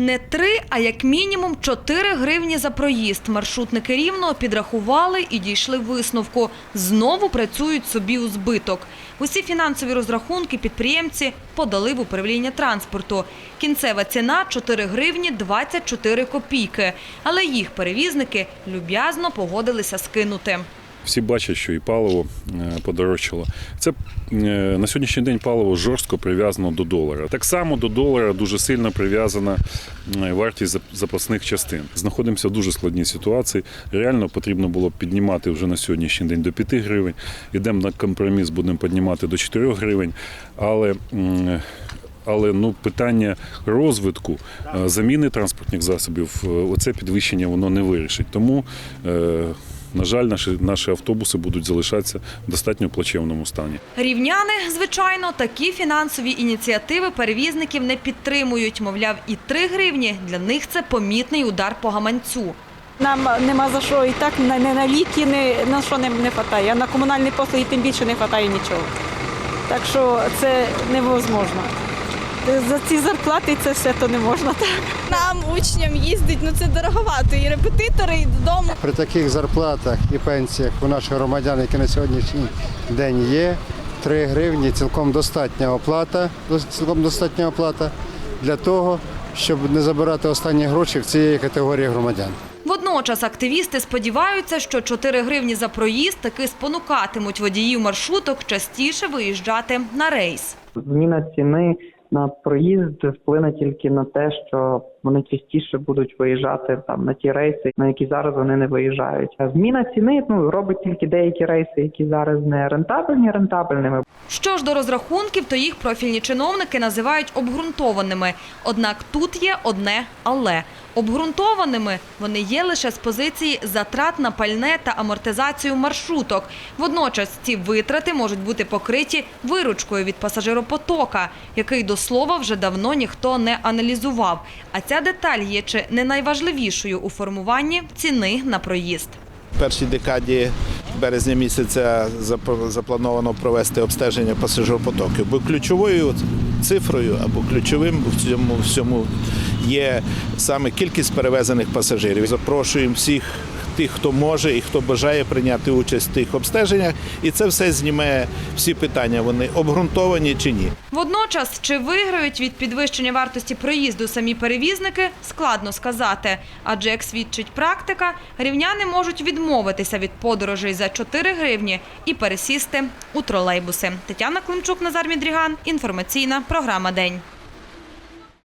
Не три, а як мінімум 4 гривні за проїзд. Маршрутники рівного підрахували і дійшли висновку. Знову працюють собі у збиток. Усі фінансові розрахунки підприємці подали в управління транспорту. Кінцева ціна 4 гривні 24 копійки. Але їх перевізники люб'язно погодилися скинути. Всі бачать, що і паливо е, подорожчало. Це е, на сьогоднішній день паливо жорстко прив'язано до долара. Так само до долара дуже сильно прив'язана е, вартість запасних частин. Знаходимося в дуже складній ситуації. Реально потрібно було піднімати вже на сьогоднішній день до 5 гривень. Ідемо на компроміс, будемо піднімати до 4 гривень. Але але ну питання розвитку заміни транспортних засобів, оце підвищення воно не вирішить. Тому на жаль, наші, наші автобуси будуть залишатися в достатньо плачевному стані. Рівняни, звичайно, такі фінансові ініціативи перевізників не підтримують. Мовляв, і 3 гривні для них це помітний удар по гаманцю. Нам нема за що і так на, не на ліки, не, на що не, не вистачає. А на комунальні послуги тим більше не вистачає нічого. Так що це невозможно. За ці зарплати це все то не можна. Так. Нам, учням, їздить, ну це дороговато. І репетитори, і додому. При таких зарплатах і пенсіях у наших громадян, які на сьогоднішній день є, 3 гривні цілком достатня оплата, цілком достатня оплата для того, щоб не забирати останні гроші в цієї категорії громадян. Водночас активісти сподіваються, що 4 гривні за проїзд таки спонукатимуть водіїв маршруток частіше виїжджати на рейс. зміна ціни на проїзд вплине тільки на те, що вони частіше будуть виїжджати там на ті рейси, на які зараз вони не виїжджають. А зміна ціни ну робить тільки деякі рейси, які зараз не рентабельні, рентабельними. Що ж до розрахунків, то їх профільні чиновники називають обґрунтованими. Однак тут є одне але. Обґрунтованими вони є лише з позиції затрат на пальне та амортизацію маршруток. Водночас ці витрати можуть бути покриті виручкою від пасажиропотока, який до слова вже давно ніхто не аналізував. А ця деталь є чи не найважливішою у формуванні ціни на проїзд. В першій декаді березня місяця зап- заплановано провести обстеження пасажиропотоків. Бо ключовою цифрою або ключовим в цьому всьому є саме кількість перевезених пасажирів. Запрошуємо всіх тих, хто може і хто бажає прийняти участь в тих обстеженнях, і це все зніме всі питання. Вони обґрунтовані чи ні. Водночас, чи виграють від підвищення вартості проїзду самі перевізники, складно сказати. Адже, як свідчить практика, рівняни можуть відмовитися від подорожей за 4 гривні і пересісти у тролейбуси. Тетяна Климчук, Назар Мідріган. Інформаційна програма «День».